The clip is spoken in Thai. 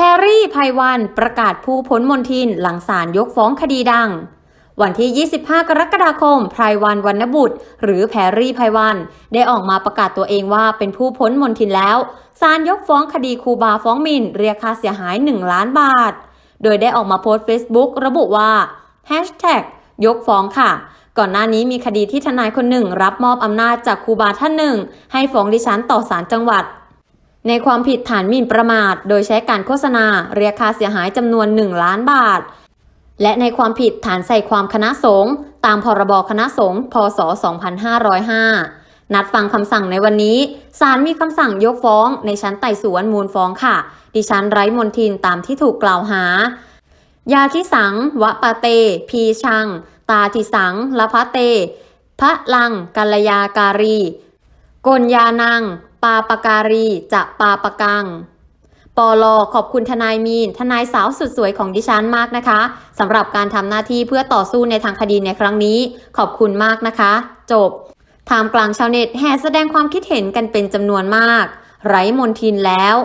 รรี่ไพวันประกาศผู้พ้นมนทินหลังศาลยกฟ้องคดีดัง วันที่ 25 กรกฎาคมไพรวันวรรณบุตร หรือแพรรี่ไพวันได้ออกมาประกาศตัวเองว่าเป็นผู้พ้นมนทินแล้วศาลยกฟ้องคดีครูบาฟ้องหมินเรียกค่าเสียหาย 1 ล้านบาท โดยได้ออกมาโพสต์ Facebook ระบุว่า Hashtag ยกฟ้องค่ะ ก่อนหน้านี้มีคดีที่ทนายคนหนึ่ง รับมอบอำนาจจากครูบาท่านหนึ่ง ให้ฟ้องดิฉันต่อศาลจังหวัด ในความผิดฐานหมิ่นประมาท โดยใช้การโฆษณาเรียกค่าเสียหายจำนวน 1 ล้านบาท และในความผิดฐานใส่ความคณะสงฆ์ตามพรบคณะสงฆ์พศ 2505 นัดฟังคำสั่งในวันนี้ ศาลมีคำสั่งยกฟ้องในชั้นไต่สวนมูลฟ้องค่ะ ดิฉันไร้มนทินตามที่ถูกกล่าวหา ยาทิสัง วะปะเต พีชัง ตาทิสังละพะเต พระลังกัลยาการีกลยานัง ปาปการีจะปาปกังปอลอขอบคุณทนายมีน ทนายสาวสุดสวยของดิฉันมากนะคะสำหรับการทำหน้าที่เพื่อต่อสู้ในทางคดีในครั้งนี้ ขอบคุณมากนะคะ จบท่ามกลางชาวเน็ตแห่แสดงความคิดเห็นกันเป็นจำนวนมาก ไร้มนทินแล้ว